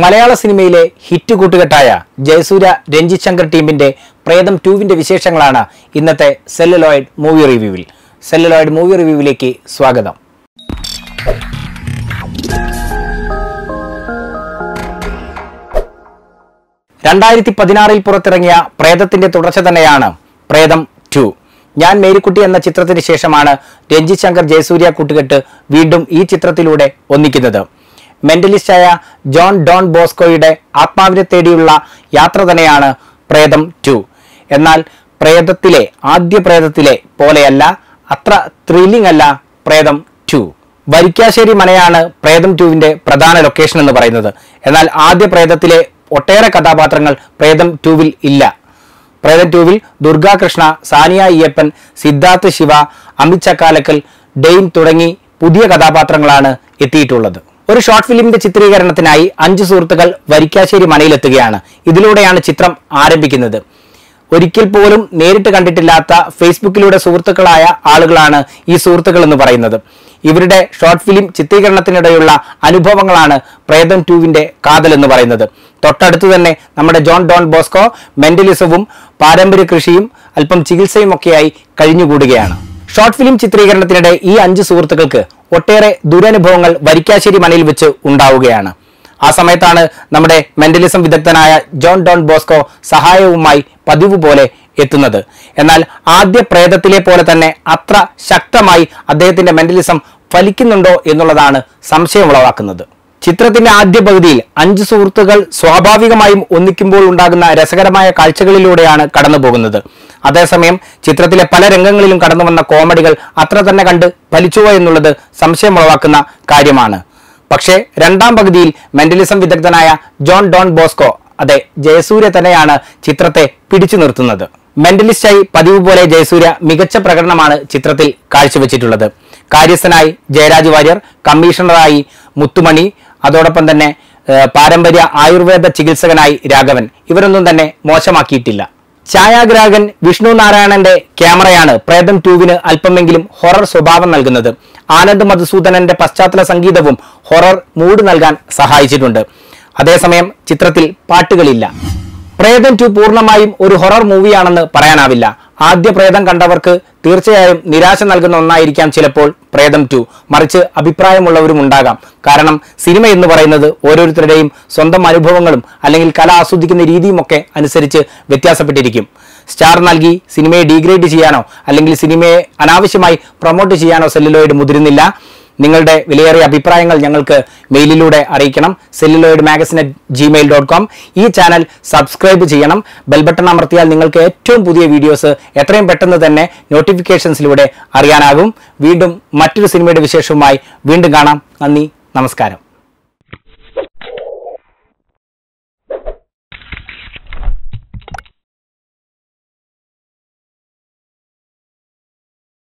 മലയാള സിനിമയിലെ ഹിറ്റ് കൂട്ടുകെട്ടായ ജയസൂര്യ രഞ്ജിത് ശങ്കർ ടീമിന്റെ പ്രേതം ടൂവിന്റെ വിശേഷങ്ങളാണ് ഇന്നത്തെ സെല്ലുലോയിഡ് മൂവി റിവ്യൂവിൽ. സെല്ലുലോയിഡ് മൂവി റിവ്യൂവിലേക്ക് സ്വാഗതം. രണ്ടായിരത്തി പതിനാറിൽ പുറത്തിറങ്ങിയ പ്രേതത്തിന്റെ തുടർച്ച തന്നെയാണ് പ്രേതം ടു. ഞാൻ മേരിക്കുട്ടി എന്ന ചിത്രത്തിന് ശേഷമാണ് രഞ്ജിത് ശങ്കർ ജയസൂര്യ കൂട്ടുകെട്ട് വീണ്ടും ഈ ചിത്രത്തിലൂടെ ഒന്നിക്കുന്നത്. മെന്റലിസ്റ്റായ ജോൺ ഡോൺ ബോസ്കോയുടെ ആത്മാവിനെ തേടിയുള്ള യാത്ര തന്നെയാണ് പ്രേതം ടു. എന്നാൽ പ്രേതത്തിലെ ആദ്യ പ്രേതത്തിലെ പോലെയല്ല അത്ര ത്രില്ലിംഗ് അല്ല പ്രേതം ടു. വരിക്കാശ്ശേരി മനയാണ് പ്രേതം ടുവിന്റെ പ്രധാന ലൊക്കേഷൻ എന്ന് പറയുന്നത്. എന്നാൽ ആദ്യ പ്രേതത്തിലെ ഒട്ടേറെ കഥാപാത്രങ്ങൾ പ്രേതം ടുവിൽ ഇല്ല. പ്രേതം ടുവിൽ ദുർഗാകൃഷ്ണ സാനിയ അയ്യപ്പൻ സിദ്ധാർത്ഥ് ശിവ അമിത് ചക്കാലക്കൽ ഡെയിൻ തുടങ്ങി പുതിയ കഥാപാത്രങ്ങളാണ് എത്തിയിട്ടുള്ളത്. ഒരു ഷോർട്ട് ഫിലിമിന്റെ ചിത്രീകരണത്തിനായി അഞ്ച് സുഹൃത്തുക്കൾ വരിക്കാശ്ശേരി മനയിലെത്തുകയാണ്. ഇതിലൂടെയാണ് ചിത്രം ആരംഭിക്കുന്നത്. ഒരിക്കൽ പോലും നേരിട്ട് കണ്ടിട്ടില്ലാത്ത ഫേസ്ബുക്കിലൂടെ സുഹൃത്തുക്കളായ ആളുകളാണ് ഈ സുഹൃത്തുക്കൾ എന്ന് പറയുന്നത്. ഇവരുടെ ഷോർട്ട് ഫിലിം ചിത്രീകരണത്തിനിടെയുള്ള അനുഭവങ്ങളാണ് പ്രേതം ടൂവിന്റെ കാതൽ എന്ന് പറയുന്നത്. തൊട്ടടുത്ത് തന്നെ നമ്മുടെ ജോൺ ഡോൺ ബോസ്കോ മെന്റലിസവും പാരമ്പര്യ കൃഷിയും അല്പം ചികിത്സയും ഒക്കെയായി കഴിഞ്ഞുകൂടുകയാണ്. ഷോർട്ട് ഫിലിം ചിത്രീകരണത്തിനിടെ ഈ അഞ്ച് സുഹൃത്തുക്കൾക്ക് ഒട്ടേറെ ദുരനുഭവങ്ങൾ വരിക്കാശ്ശേരി മനയിൽ വെച്ച് ഉണ്ടാവുകയാണ്. ആ സമയത്താണ് നമ്മുടെ മെന്റലിസം വിദഗ്ധനായ ജോൺ ഡോൺ ബോസ്കോ സഹായവുമായി പതിവ് പോലെ എത്തുന്നത്. എന്നാൽ ആദ്യ പ്രേതത്തിലെ പോലെ തന്നെ അത്ര ശക്തമായി അദ്ദേഹത്തിന്റെ മെന്റലിസം ഫലിക്കുന്നുണ്ടോ എന്നുള്ളതാണ് സംശയം ഉളവാക്കുന്നത്. ചിത്രത്തിന്റെ ആദ്യ പകുതിയിൽ അഞ്ച് സുഹൃത്തുക്കൾ സ്വാഭാവികമായും ഒന്നിക്കുമ്പോൾ ഉണ്ടാകുന്ന രസകരമായ കാഴ്ചകളിലൂടെയാണ് കടന്നു പോകുന്നത് അതേസമയം ചിത്രത്തിലെ പല രംഗങ്ങളിലും കടന്നു വന്ന കോമഡികൾ അത്ര തന്നെ കണ്ട് ഫലിച്ചുവോ എന്നുള്ളത് സംശയമുളവാക്കുന്ന കാര്യമാണ്. പക്ഷേ രണ്ടാം പകുതിയിൽ മെന്റലിസം വിദഗ്ധനായ ജോൺ ഡോൺ ബോസ്കോ അതെ ജയസൂര്യ തന്നെയാണ് ചിത്രത്തെ പിടിച്ചു നിർത്തുന്നത്. മെന്റലിസ്റ്റായി പതിവ് പോലെ ജയസൂര്യ മികച്ച പ്രകടനമാണ് ചിത്രത്തിൽ കാഴ്ചവെച്ചിട്ടുള്ളത്. കാര്യസ്ഥനായി ജയരാജ് വാര്യർ കമ്മീഷണറായി മുത്തുമണി അതോടൊപ്പം തന്നെ പാരമ്പര്യ ആയുർവേദ ചികിത്സകനായി രാഘവൻ. ഇവരൊന്നും തന്നെ മോശമാക്കിയിട്ടില്ല. ഛായാഗ്രാഹകൻ വിഷ്ണു നാരായണന്റെ ക്യാമറയാണ് പ്രേതം ടൂവിന് അല്പമെങ്കിലും ഹൊറർ സ്വഭാവം നൽകുന്നത്. ആനന്ദ് മധുസൂദനന്റെ പശ്ചാത്തല സംഗീതവും ഹൊറർ മൂഡ് നൽകാൻ സഹായിച്ചിട്ടുണ്ട്. അതേസമയം ചിത്രത്തിൽ പാട്ടുകളില്ല. പ്രേതം ടു പൂർണമായും ഒരു ഹൊറർ മൂവിയാണെന്ന് പറയാനാവില്ല. ആദ്യ പ്രേതം കണ്ടവർക്ക് തീർച്ചയായും നിരാശ നൽകുന്ന ഒന്നായിരിക്കാം ചിലപ്പോൾ പ്രേതം ടു മറിച്ച് അഭിപ്രായമുള്ളവരും ഉണ്ടാകാം. കാരണം സിനിമ എന്ന് പറയുന്നത് ഓരോരുത്തരുടെയും സ്വന്തം അനുഭവങ്ങളും അല്ലെങ്കിൽ കല ആസ്വദിക്കുന്ന രീതിയുമൊക്കെ അനുസരിച്ച് വ്യത്യാസപ്പെട്ടിരിക്കും. സ്റ്റാർ നൽകി സിനിമയെ ഡീഗ്രേഡ് ചെയ്യാനോ അല്ലെങ്കിൽ സിനിമയെ അനാവശ്യമായി പ്രൊമോട്ട് ചെയ്യാനോ സെല്ലുലോയിഡ് മുതിരുന്നില്ല. നിങ്ങളുടെ വിലയേറിയ അഭിപ്രായങ്ങൾ ഞങ്ങൾക്ക് മെയിലിലൂടെ അറിയിക്കണം. Celluloid magazine at gmail dot com ഈ ചാനൽ സബ്സ്ക്രൈബ് ചെയ്യണം. ബെൽബട്ടൺ അമർത്തിയാൽ നിങ്ങൾക്ക് ഏറ്റവും പുതിയ വീഡിയോസ് എത്രയും പെട്ടെന്ന് തന്നെ നോട്ടിഫിക്കേഷൻസിലൂടെ അറിയാനാകും. വീണ്ടും മറ്റൊരു സിനിമയുടെ വിശേഷവുമായി വീണ്ടും കാണാം. നന്ദി നമസ്കാരം.